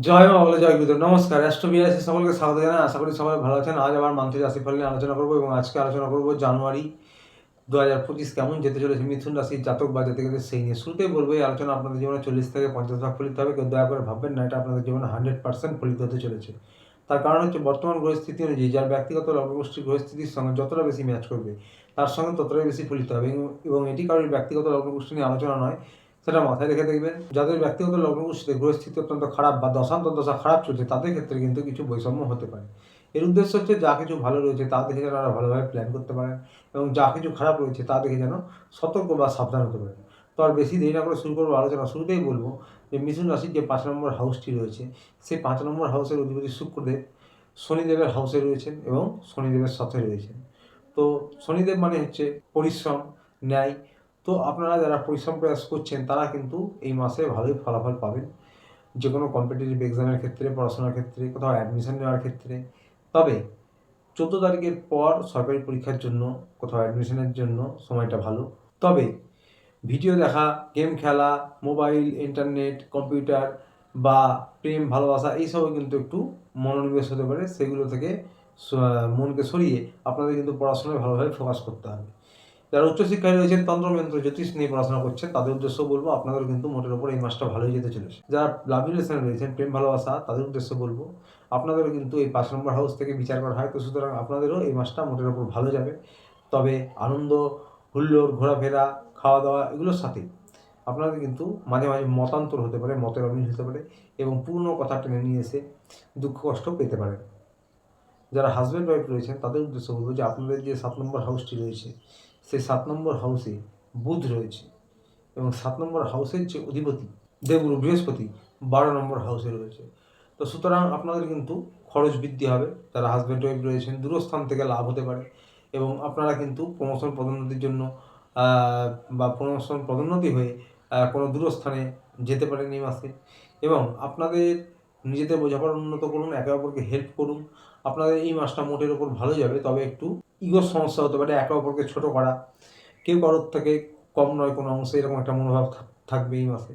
জয় মা বলে জয় গুরুদেব। নমস্কার অ্যাস্ট্রো বিআইসি সকলকে স্বাগত জানাই। আশা করি সবাই ভালো আছেন। আজ আবার মান্থলি রাশিফল নিয়ে আলোচনা করব এবং আজকে আলোচনা করব জানুয়ারি দু হাজার পঁচিশ কেমন যেতে চলেছে মিথুন রাশির জাতক বা জাতিকাদের সেই নিয়ে। শুরুতেই বলব, এই আলোচনা আপনাদের জীবনে চল্লিশ থেকে পঞ্চাশ ভাগ ফলিত হবে। কেউ দয়া করে ভাববেন না, এটা আপনাদের জীবনে হান্ড্রেড পার্সেন্ট ফলিত হতে চলেছে। তার কারণ হচ্ছে বর্তমান গ্রহস্থিতি অনুযায়ী যার ব্যক্তিগত লগ্নগোষ্ঠীর গ্রহস্থিতির সঙ্গে যতটা বেশি ম্যাচ করবে, তার সঙ্গে ততটাই বেশি ফলিত হবে। এবং- এবং এটি কারোর ব্যক্তিগত লগ্নগোষ্ঠী নিয়ে আলোচনা নয় সেটা মাথায় রেখে দেখবেন, যাদের ব্যক্তিগত লগ্নগোষ্ঠীতে গ্রহস্থিতি অত্যন্ত খারাপ বা দশান্ত দশা খারাপ চলছে, তাদের ক্ষেত্রে কিন্তু কিছু বৈষম্য হতে পারে। এর উদ্দেশ্য হচ্ছে যা কিছু ভালো রয়েছে, তা দেখে যেন তারা ভালোভাবে প্ল্যান করতে পারেন এবং যা কিছু খারাপ রয়েছে, তা দেখে যেন সতর্ক বা সাবধান হতে পারেন। তো আর বেশি দেরি না করে শুরু করব আলোচনা শুরুতেই বলব যে মিথুন রাশির যে পাঁচ নম্বর হাউসটি রয়েছে, সেই পাঁচ নম্বর হাউসের অধিপতি শুক্রদেব শনিদেবের হাউসে রয়েছেন এবং শনিদেবের সাথে রয়েছেন। তো শনিদেব মানে হচ্ছে পরিশ্রম, ন্যায় তো আপনারা যারা পরিশ্রম প্রয়াস করছেন, তারা কিন্তু এই মাসে ভালোই ফলাফল পাবেন। যে কোনো কম্পিটিটিভ এক্সামের ক্ষেত্রে, পড়াশোনার ক্ষেত্রে, কোথাও অ্যাডমিশন নেওয়ার ক্ষেত্রে। তবে চোদ্দ তারিখের পর সরকারি পরীক্ষার জন্য, কোথাও অ্যাডমিশনের জন্য সময়টা ভালো। তবে ভিডিও দেখা গেম খেলা মোবাইল ইন্টারনেট কম্পিউটার বা প্রেম, ভালোবাসা এইসবও কিন্তু একটু মনোনিবেশ হতে পারে। সেগুলো থেকে মনকে সরিয়ে আপনাদের কিন্তু পড়াশোনায় ভালোভাবে ফোকাস করতে হবে। যারা উচ্চশিক্ষায় রয়েছেন, তন্ত্রমন্ত্র, জ্যোতিষ নিয়ে পড়াশোনা করছেন, তাদের উদ্দেশ্য বলব আপনাদের কিন্তু মোটের ওপর এই মাসটা ভালোই যেতে চলেছে। যারা লাভ রিলেশনে রয়েছেন, প্রেম, ভালোবাসা, তাদের উদ্দেশ্য বলব, আপনাদেরও কিন্তু এই পাঁচ নম্বর হাউস থেকে বিচার করা হয়। তো সুতরাং আপনাদেরও এই মাসটা মোটের ওপর ভালো যাবে। তবে আনন্দ, হুল্লোড়, ঘোরাফেরা খাওয়া দাওয়া এগুলোর সাথে আপনাদের কিন্তু মাঝে মাঝে মতান্তর হতে পারে, মতের অমিল হতে পারে এবং পূর্ণ কথা টেনে নিয়ে এসে দুঃখ, কষ্ট পেতে পারেন। যারা হাজব্যান্ড ওয়াইফ রয়েছেন, তাদের উদ্দেশ্য বলব যে আপনাদের যে সাত নম্বর হাউসটি রয়েছে সেই সাত নম্বর হাউসে বুধ রয়েছে এবং সাত নম্বর হাউসের যে অধিপতি দেবগুরু বৃহস্পতি বারো নম্বর হাউসে রয়েছে। তো সুতরাং আপনাদের কিন্তু খরচ বৃদ্ধি হবে যারা হাজব্যান্ড ওয়াইফ রয়েছেন, দূরস্থান থেকে লাভ হতে পারে এবং আপনারা কিন্তু প্রমোশন পদোন্নতির জন্য বা প্রমোশন পদোন্নতি হয়ে কোনো দূরস্থানে যেতে পারেন এই মাসে। এবং আপনাদের নিজেদের বোঝাপড়া উন্নত করুন, একে অপরকে হেল্প করুন। আপনাদের এই মাসটা মোটের ওপর ভালো যাবে, তবে একটু ইগোর সমস্যা হতে পারে, একে অপরকে ছোট করা, কেউ কারোর থেকে কম নয় কোনো অংশে এরকম একটা মনোভাব থাকবে এই মাসে।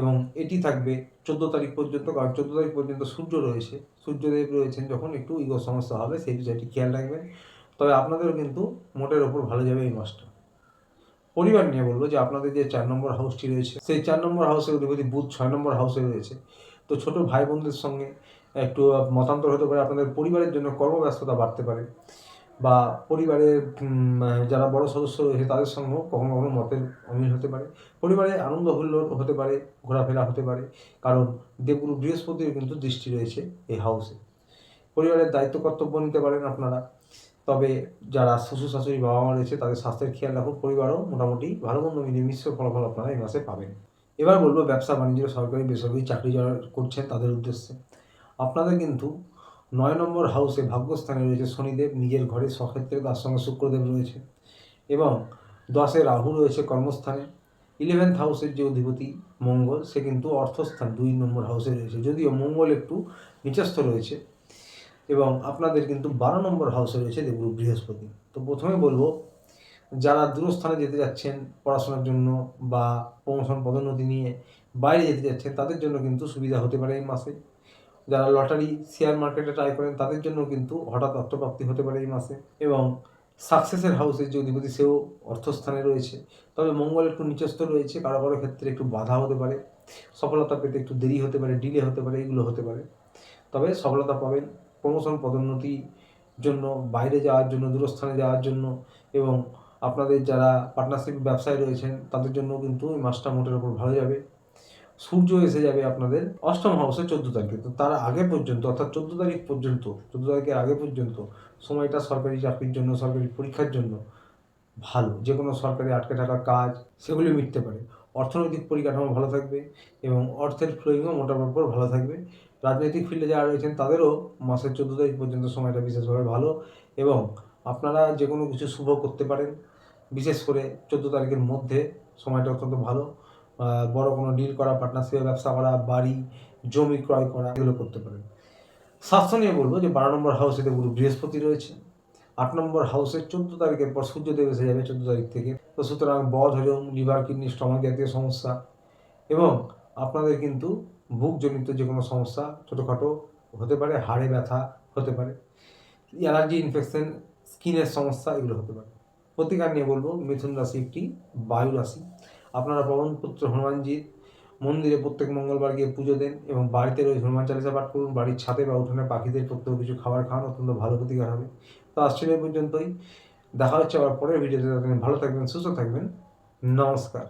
এবং এটি থাকবে চোদ্দ তারিখ পর্যন্ত, কারণ চোদ্দ তারিখ পর্যন্ত সূর্য রয়েছে। সূর্যদেব রয়েছেন যখন একটু ইগোর সমস্যা হবে, সেই বিষয়টি খেয়াল রাখবেন। তবে আপনাদেরও কিন্তু মোটের ওপর ভালো যাবে এই মাসটা। পরিবার নিয়ে বলব যে আপনাদের যে চার নম্বর হাউসটি রয়েছে, সেই চার নম্বর হাউসের অধিপতি বুধ ছয় নম্বর হাউসে রয়েছে। তো ছোট ভাই বোনদের সঙ্গে একটু মতান্তর হতে পারে, আপনাদের পরিবারের জন্য কর্মব্যস্ততা বাড়তে পারে। বা পরিবারের উম, যারা বড় সদস্য রয়েছে তাদের সঙ্গেও কখনো কখনো মতের অমিল হতে পারে। পরিবারে আনন্দ হুল্লোড় হতে পারে ঘোরাফেরা হতে পারে কারণ দেবগুরু বৃহস্পতির কিন্তু দৃষ্টি রয়েছে এই হাউসে পরিবারের দায়িত্ব কর্তব্য নিতে পারেন আপনারা তবে যারা শ্বশুর শাশুড়ি বাবা মা রয়েছে তাদের স্বাস্থ্যের খেয়াল রাখুন পরিবারও মোটামুটি ভালো মন্দ মিলিয়ে মিশ্র ফলাফল আপনারা এই মাসে পাবেন। এবার বলব ব্যবসা বাণিজ্য সরকারি বেসরকারি চাকরি যারা করছেন তাদের উদ্দেশ্যে। আপনাদের কিন্তু নয় নম্বর হাউসে ভাগ্যস্থানে রয়েছে শনিদেব, নিজের ঘরে সক্ষেত্রে তার সঙ্গে শুক্রদেব রয়েছে এবং দশে রাহু রয়েছে কর্মস্থানে। ইলেভেন্থ হাউসের যে অধিপতি মঙ্গল, সে কিন্তু অর্থস্থান দুই নম্বর হাউসে রয়েছে। যদিও মঙ্গল একটু নিচস্থ রয়েছে এবং আপনাদের কিন্তু বারো নম্বর হাউসে রয়েছে দেবগুরু বৃহস্পতি। তো প্রথমে বলব, যারা দূরস্থানে যেতে যাচ্ছেন পড়াশোনার জন্য বা প্রমোশন পদোন্নতি নিয়ে বাইরে যেতে যাচ্ছেন, তাদের জন্য কিন্তু সুবিধা হতে পারে এই মাসে। যারা লটারি শেয়ার মার্কেটে ট্রাই করেন, তাদের জন্য কিন্তু হঠাৎ অর্থপ্রাপ্তি হতে পারে এই মাসে এবং সাকসেসের হাউসের যে অধিপতি, সেও অর্থস্থানে রয়েছে। তবে মঙ্গল একটু নিচস্থ রয়েছে, কারও কারও ক্ষেত্রে একটু বাধা হতে পারে। সফলতা পেতে একটু দেরি হতে পারে ডিলে হতে পারে, এগুলো হতে পারে। তবে সফলতা পাবেন প্রমোশন পদোন্নতির জন্য, বাইরে যাওয়ার জন্য, দূরস্থানে যাওয়ার জন্য এবং আপনাদের যারা পার্টনারশিপ ব্যবসায় রয়েছেন, তাদের জন্য কিন্তু এই মাসটা মোটের ওপর ভালো যাবে। সূর্য এসে যাবে আপনাদের অষ্টম হাউসে চোদ্দ তারিখে। তো তার আগে পর্যন্ত, অর্থাৎ চোদ্দ তারিখ পর্যন্ত, চোদ্দ তারিখের আগে পর্যন্ত সময়টা সরকারি চাকরির জন্য, সরকারি পরীক্ষার জন্য ভালো। যে কোনো সরকারি আটকে থাকা কাজ, সেগুলি মিটতে পারে। অর্থনৈতিক পরিকাঠামো ভালো থাকবে এবং অর্থের ফ্লোয়িংও মোটামুটি উপর ভালো থাকবে। রাজনৈতিক ফিল্ডে যারা রয়েছেন, তাদেরও মাসের চোদ্দ তারিখ পর্যন্ত সময়টা বিশেষভাবে ভালো এবং আপনারা যে কোনো কিছু শুভ করতে পারেন। বিশেষ করে চোদ্দ তারিখের মধ্যে সময়টা অত্যন্ত ভালো। বড় কোনো ডিল করা পার্টনারশিপে ব্যবসা করা, বাড়ি, জমি ক্রয় করা, এগুলো করতে পারেন। স্বাস্থ্য নিয়ে বলব যে বারো নম্বর হাউসে গুরু বৃহস্পতি রয়েছে। আট নম্বর হাউসে চোদ্দ তারিখের পর সূর্যদেব এসে যাবে চোদ্দ তারিখ থেকে। তো সুতরাং বধ হজম, লিভার, কিডনি স্টমাক জাতীয় সমস্যা এবং আপনাদের কিন্তু বুকজনিত যে কোনো সমস্যা ছোটোখাটো হতে পারে, হাড়ে ব্যথা হতে পারে অ্যালার্জি ইনফেকশন স্কিনের সমস্যা এগুলো হতে পারে। প্রতিকার নিয়ে বলব, মিথুন রাশি একটি বায়ু রাশি। আপনারা পবনপুত্র হনুমানজির মন্দিরে প্রত্যেক মঙ্গলবার গিয়ে পুজো দেন এবং বাড়িতে রোজ হনুমান চালিসা পাঠ করুন, বাড়ির ছাদে বা উঠোনে পাখিদের প্রত্যেক কিছু খাবার খাওয়ান, অত্যন্ত ভালো প্রতিকার হবে। তো আশ্চর্য পর্যন্তই। দেখা হচ্ছে আবার পরের ভিডিওতে। ভালো থাকবেন, সুস্থ থাকবেন। নমস্কার।